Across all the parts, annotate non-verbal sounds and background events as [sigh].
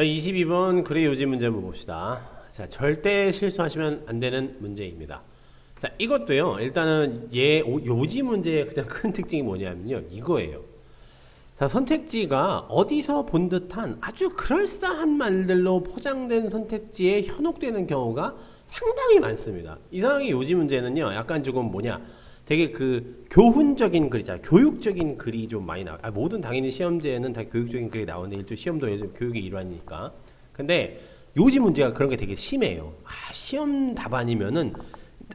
자, 22번 글의 요지 문제 한번 봅시다. 자, 절대 실수하시면 안 되는 문제입니다. 자, 이것도요. 일단은 얘 오- 요지 문제의 가장 [laughs] 큰 특징이 뭐냐면요. 이거예요. 자, 선택지가 어디서 본 듯한 아주 그럴싸한 말들로 포장된 선택지에 현혹되는 경우가 상당히 많습니다. 이상하게 요지 문제는요. 약간 조금 뭐냐. 되게 그 교훈적인 글이잖아요. 교육적인 글이 좀 많이 나와요. 아, 모든 당연히 시험제에는 다 교육적인 글이 나오는데 일종 시험도 요즘 교육의 일환이니까. 근데 요지 문제가 그런 게 되게 심해요. 아, 시험 답안이면은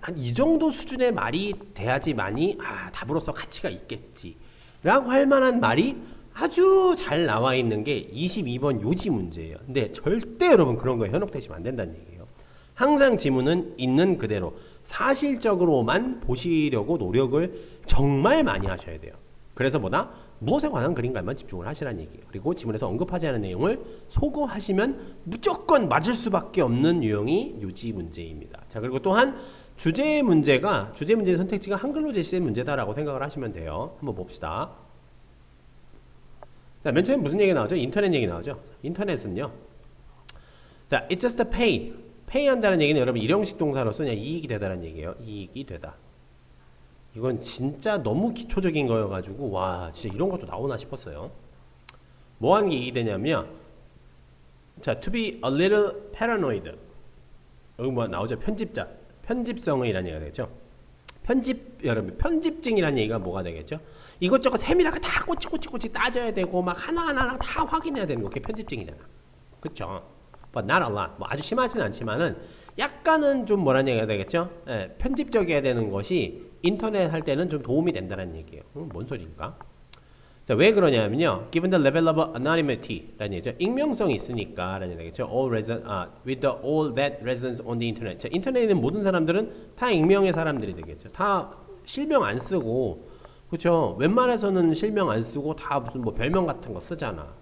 한 이 정도 수준의 말이 돼야지만이 아, 답으로서 가치가 있겠지. 라고 할 만한 말이 아주 잘 나와 있는 게 22번 요지 문제예요. 근데 절대 여러분 그런 거에 현혹되시면 안 된다는 얘기예요. 항상 지문은 있는 그대로 사실적으로만 보시려고 노력을 정말 많이 하셔야 돼요. 그래서 뭐다? 무엇에 관한 그림과만 집중을 하시라는 얘기예요. 그리고 지문에서 언급하지 않은 내용을 소거하시면 무조건 맞을 수밖에 없는 유형이 요지 문제입니다. 자, 그리고 또한 주제 문제가 주제 문제 선택지가 한글로 제시된 문제다라고 생각을 하시면 돼요. 한번 봅시다. 자, 맨 처음에 무슨 얘기 나오죠? 인터넷 얘기 나오죠? 인터넷은요. 자, it's just a pay. Pay 한다는 얘기는 여러분 일형식 동사로서 그냥 이익이 되다는 얘기예요. 이익이 되다. 이건 진짜 너무 기초적인 거여가지고 와 진짜 이런 것도 나오나 싶었어요. 뭐 하는 게 이익이 되냐면 자, to be a little paranoid. 여기 뭐 나오죠? 편집자. 편집성이라는 얘기가 되죠. 편집 여러분 편집증이라는 얘기가 뭐가 되겠죠? 이것저것 세밀하게 다 꼬치꼬치꼬치 따져야 되고 막 하나하나 다 확인해야 되는 거 그게 편집증이잖아. 그쵸? But not a lot. 뭐 아주 심하진 않지만은 약간은 좀 뭐라는 얘기가 되겠죠? 예, 편집적이어야 되는 것이 인터넷 할 때는 좀 도움이 된다는 얘기예요. 음, 뭔 소리인가? 자, 왜 그러냐면요. Given the level of anonymity라는 얘기죠. 익명성이 있으니까 라는 얘기죠. All reson, 아, with the all that residents on the internet. 자, 인터넷에 있는 모든 사람들은 다 익명의 사람들이 되겠죠. 다 실명 안 쓰고, 그렇죠. 웬만해서는 실명 안 쓰고 다 무슨 뭐 별명 같은 거 쓰잖아,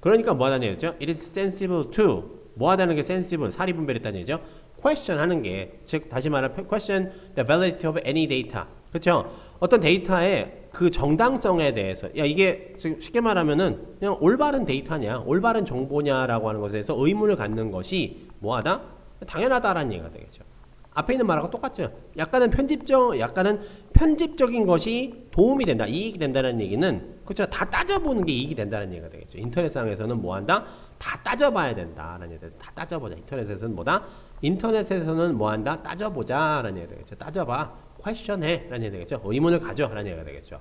그러니까 뭐 하다는 얘기죠? It is sensible to 뭐 하다는 게 sensible 사리 분별했다는 얘기죠. question 하는 게 즉 다시 말하면 question the validity of any data. 그렇죠? 어떤 데이터의 그 정당성에 대해서 야 이게 쉽게 말하면은 그냥 올바른 데이터냐, 올바른 정보냐라고 하는 것에서 의문을 갖는 것이 뭐하다? 당연하다라는 얘기가 되겠죠. 앞에 있는 말하고 똑같죠. 약간은 편집적, 약간은 편집적인 것이 도움이 된다, 이익이 된다는 얘기는 그렇죠. 다 따져보는 게 이익이 된다는 얘기가 되겠죠. 인터넷상에서는 뭐한다? 다 따져봐야 된다라는 얘기. 다 따져보자. 인터넷에서는 뭐다? 인터넷에서는 뭐한다? 따져보자라는 얘기가 되겠죠. 따져봐, question해라는 얘기가 되겠죠. 의문을 가져라는 얘기가 되겠죠.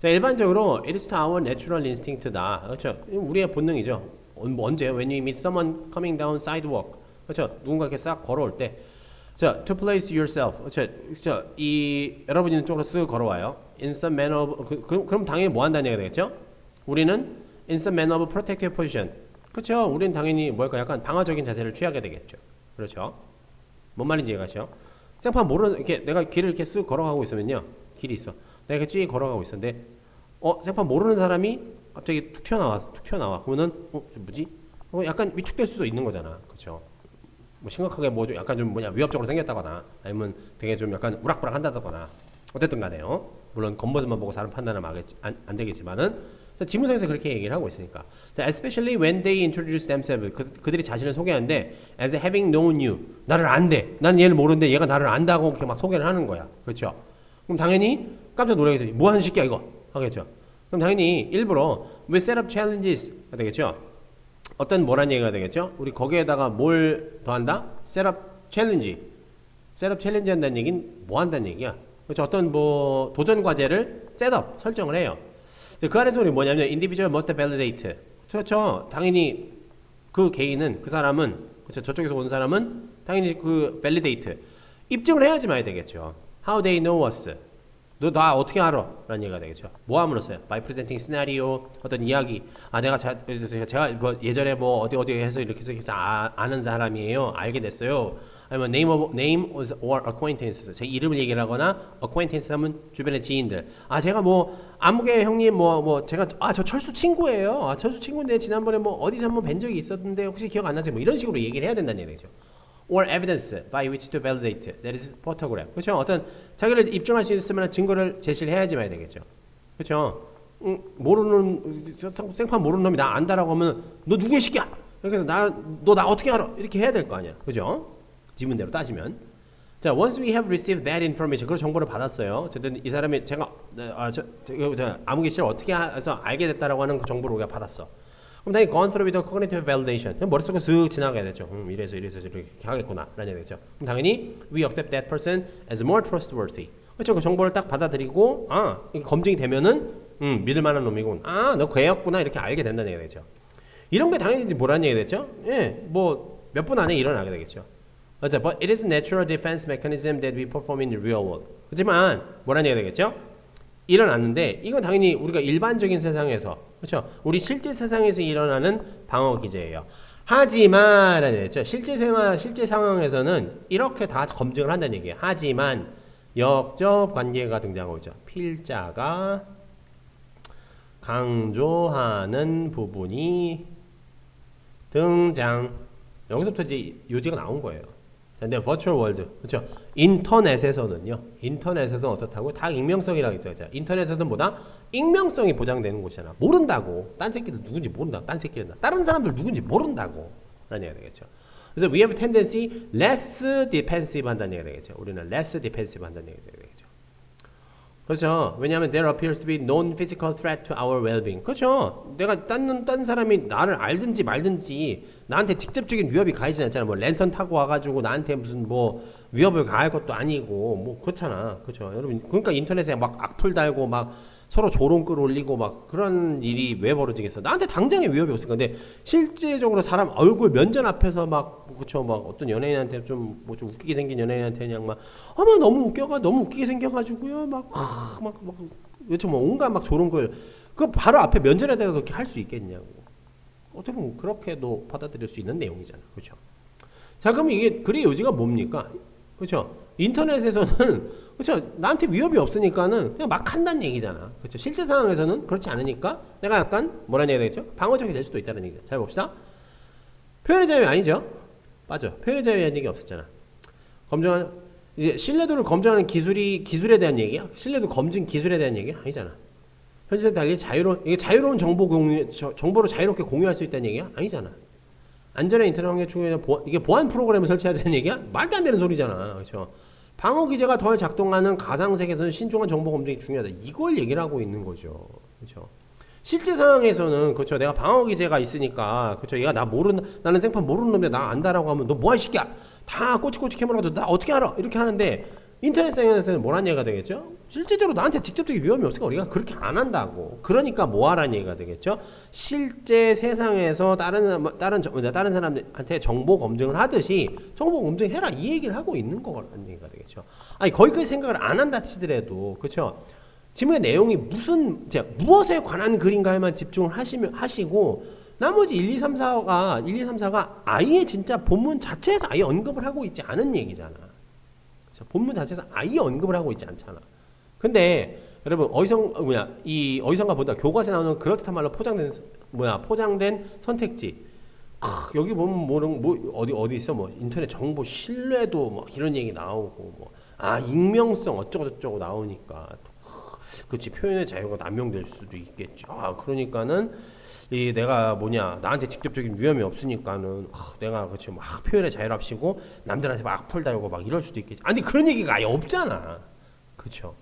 자, 일반적으로 it is to our natural instinct다. 그렇죠. 우리의 본능이죠. 언- 언제? When you meet someone coming down sidewalk. 그렇죠. 누군가 이렇게 싹 걸어올 때. 자, to place yourself. 그렇죠. 그렇죠. 이 여러분이 있는 쪽으로 쓱 걸어와요. In some manner of 그, 그, 그럼 당연히 뭐 한다는 얘기가 되겠죠? 우리는 in some manner of protective position. 그렇죠. 우리는 당연히 뭘까 약간 방어적인 자세를 취하게 되겠죠. 그렇죠. 뭔 말인지 이해가죠? 생판 모르는 이렇게 내가 길을 이렇게 쓱 걸어가고 있으면요. 길이 있어. 내가 쭉 걸어가고 있었는데 어, 생판 모르는 사람이 갑자기 툭 튀어나와. 툭 튀어나와. 그러면은 어, 저 뭐지? 어, 약간 위축될 수도 있는 거잖아. 그렇죠? 뭐 심각하게 뭐 좀 약간 좀 뭐냐 위협적으로 생겼다거나 아니면 되게 좀 약간 우락부락 한다거나 어쨌든 간에요. 물론 겉모습만 보고 사람 판단하면 알겠지- 안, 안 되겠지만은 자, 지문상에서 그렇게 얘기를 하고 있으니까. 자, especially when they introduce themselves. 그, 그들이 자신을 소개하는데 as having known you. 나를 안대. 난 얘를 모르는데 얘가 나를 안다고 이렇게 막 소개를 하는 거야. 그렇죠? 그럼 당연히 깜짝 놀라겠죠. 뭐 하는 새끼야 이거. 하겠죠. 그럼 당연히 일부러 we set up challenges 가 되겠죠. 어떤 뭐란 얘기가 되겠죠? 우리 거기에다가 뭘 더한다? 셋업 챌린지. 셋업 챌린지 한다는 얘기는 뭐 한다는 얘기야? 그렇죠? 어떤 뭐 도전 과제를 셋업 설정을 해요. 그 안에서 우리 뭐냐면 individual must validate. 그렇죠? 당연히 그 개인은 그 사람은 그렇죠? 저쪽에서 온 사람은 당연히 그 validate 입증을 해야지 말야 되겠죠. How they know us. 너 나 어떻게 알아? 라는 얘기가 되겠죠. 뭐 함으로써요? By presenting scenario, 어떤 이야기. 아, 내가 자, 제가, 뭐 예전에 뭐 어디 어디 해서 이렇게 해서 아, 아는 사람이에요. 알게 됐어요. 아니면 name of name or acquaintance. 제 이름을 얘기를 하거나 acquaintance 하면 주변의 지인들. 아, 제가 뭐 아무개 형님 뭐 뭐 제가 아, 저 철수 친구예요. 아, 철수 친구인데 지난번에 뭐 어디서 한번 뵌 적이 있었는데 혹시 기억 안 나세요? 뭐 이런 식으로 얘기를 해야 된다는 얘기죠. Or evidence by which to validate that is photograph. 그렇죠? 어떤 자기를 입증할 수 만한 증거를 제시를 해야지 말야 되겠죠. 그렇죠? 응, 모르는 생- 생판 모르는 놈이 나 안다라고 하면 너 누구의 시기야? 이렇게 해서 나너 나 어떻게 알아? 이렇게 해야 될 거 아니야. 그죠? 지문대로 따지면. 자, once we have received that information, 그 정보를 받았어요. 어쨌든 이 사람이 제가 네, 아, 저, 저, 이거 저 암흑의 실을 어떻게 해서 알게 됐다라고 하는 그 정보를 우리가 받았어. 그럼 당연히 gone through with the cognitive validation. 그냥 머릿속에 쓱 지나가야 되죠. 음, 이래서 이래서 이렇게 하겠구나. 라는 얘기죠. 그럼 당연히 we accept that person as more trustworthy. 그렇죠. 그 정보를 딱 받아들이고 아, 검증이 되면은 음, 믿을 만한 놈이군. 아, 너 괴였구나. 이렇게 알게 된다는 얘기가 되죠. 이런 게 당연히 뭐라는 얘기가 되죠? 예, 뭐 몇 분 안에 일어나게 되겠죠. 맞아. But it is a natural defense mechanism that we perform in the real world. 하지만 뭐라는 얘기가 되겠죠? 일어났는데 이건 당연히 우리가 일반적인 세상에서 그렇죠? 우리 실제 세상에서 일어나는 방어 기제예요. 하지만라는 얘기죠. 실제 생활, 실제 상황에서는 이렇게 다 검증을 한다는 얘기예요. 하지만 역적 관계가 등장하고 있죠. 필자가 강조하는 부분이 등장. 여기서부터 이제 요지가 나온 거예요. 자, 근데 버추얼 월드 그렇죠? 인터넷에서는요. 인터넷에서는 어떻다고? 다 익명성이라고 했죠. 인터넷에서는 뭐다? 익명성이 보장되는 곳이잖아. 모른다고. 딴 새끼들 누군지 모른다고. 딴 새끼들 다른 사람들 누군지 모른다고. 라는 얘기가 되겠죠. 그래서 we have tendency less defensive 한다는 얘기가 되겠죠. 우리는 less defensive 한다는 얘기가 되겠죠. 그렇죠. 왜냐하면 there appears to be known physical threat to our well-being. 그렇죠. 내가 딴, 딴 사람이 나를 알든지 말든지 나한테 직접적인 위협이 가해지지 않잖아. 뭐 랜선 타고 와가지고 나한테 무슨 뭐 위협을 가할 것도 아니고 뭐 그렇잖아. 그렇죠. 여러분 그러니까 인터넷에 막 악플 달고 막 서로 조롱 끌올리고 막 그런 일이 왜 벌어지겠어? 나한테 당장의 위협이 없으니까. 근데 실제적으로 사람 얼굴 면전 앞에서 막 그쵸 막 어떤 연예인한테 좀 뭐 좀 웃기게 생긴 연예인한테 그냥 막 어머 너무 웃겨가 너무 웃기게 생겨가지고요 막막막 막, 그쵸 뭐 온갖 막 조롱 걸그 바로 앞에 면전에다가 그렇게 할 수 있겠냐고. 어떻게 보면 그렇게도 받아들일 수 있는 내용이잖아. 그렇죠? 자, 그럼 이게 글의 요지가 뭡니까? 그렇죠? 인터넷에서는 [laughs] 그렇죠? 나한테 위협이 없으니까는 그냥 막 한다는 얘기잖아. 그렇죠? 실제 상황에서는 그렇지 않으니까 내가 약간 뭐라는 얘기가 되겠죠? 방어적이 될 수도 있다는 얘기죠. 잘 봅시다. 표현의 자유 아니죠? 맞아. 표현의 자유라는 얘기 없었잖아. 검증하는 이제 신뢰도를 검증하는 기술이 기술에 대한 얘기야? 신뢰도 검증 기술에 대한 얘기 아니잖아. 현실에 달리 자유로운 이게 자유로운 정보 공유 저- 정보를 자유롭게 공유할 수 있다는 얘기야? 아니잖아. 안전한 인터넷 환경 추구에 이게 보안 프로그램을 설치하자는 얘기야? 말도 안 되는 소리잖아. 그렇죠? 방어 기제가 덜 작동하는 가상 세계에서는 신중한 정보 검증이 중요하다. 이걸 얘기를 하고 있는 거죠. 그렇죠? 실제 상황에서는 그렇죠. 내가 방어 기제가 있으니까 그렇죠. 얘가 나 모르는 나는 생판 모르는 놈인데 나 안다라고 하면 너 뭐야 이 새끼야. 다 꼬치꼬치 캐물어가지고 나 어떻게 알아? 이렇게 하는데 인터넷 상에서는 뭐란 얘기가 되겠죠? 실제적으로 나한테 직접적인 위험이 없으니까 우리가 그렇게 안 한다고. 그러니까 뭐하란 얘기가 되겠죠? 실제 세상에서 다른 다른 저- 다른 사람한테 정보 검증을 하듯이 정보 검증해라 이 얘기를 하고 있는 거라는 얘기가 되겠죠. 아니 거기까지 생각을 안 한다 치더라도 그렇죠? 지문의 내용이 무슨 자, 무엇에 관한 글인가에만 집중을 하시면 하시고 나머지 1, 2, 3, 4가 1, 2, 3, 4가 아예 진짜 본문 자체에서 아예 언급을 하고 있지 않은 얘기잖아. 자, 본문 자체에서 아예 언급을 하고 있지 않잖아. 근데 여러분 어디서 뭐야 이 어디선가 보다 교과서에 나오는 그렇듯한 말로 포장된 뭐야 포장된 선택지 크, 여기 보면 뭐는 뭐 어디 어디 있어 뭐 인터넷 정보 신뢰도 막 이런 얘기 나오고 뭐 아 익명성 어쩌고 저쩌고 나오니까 그렇지 표현의 자유가 남용될 수도 있겠죠. 아 그러니까는 이 내가 뭐냐 나한테 직접적인 위험이 없으니까는 아, 내가 그렇지 막 표현의 자유랍시고 남들한테 막 악플 달고 막 이럴 수도 있겠지. 아니 그런 얘기가 아예 없잖아. 그렇죠.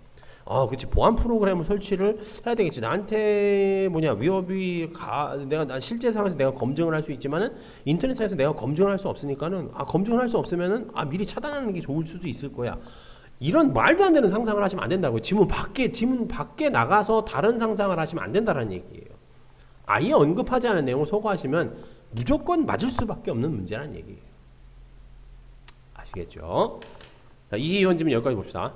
아, 그렇지. 보안 프로그램을 설치를 해야 되겠지. 나한테 뭐냐 위협이 가 내가 나 실제 상황에서 내가 검증을 할 수 있지만은 인터넷상에서 내가 검증을 할 수 없으니까는 아 검증을 할 수 없으면은 아 미리 차단하는 게 좋을 수도 있을 거야. 이런 말도 안 되는 상상을 하시면 안 된다고요. 지문 밖에 지문 밖에 나가서 다른 상상을 하시면 안 된다는 얘기예요. 아예 언급하지 않은 내용을 소거하시면 무조건 맞을 수밖에 없는 문제라는 얘기예요. 아시겠죠? 자, 이의원 질문 여기까지 봅시다.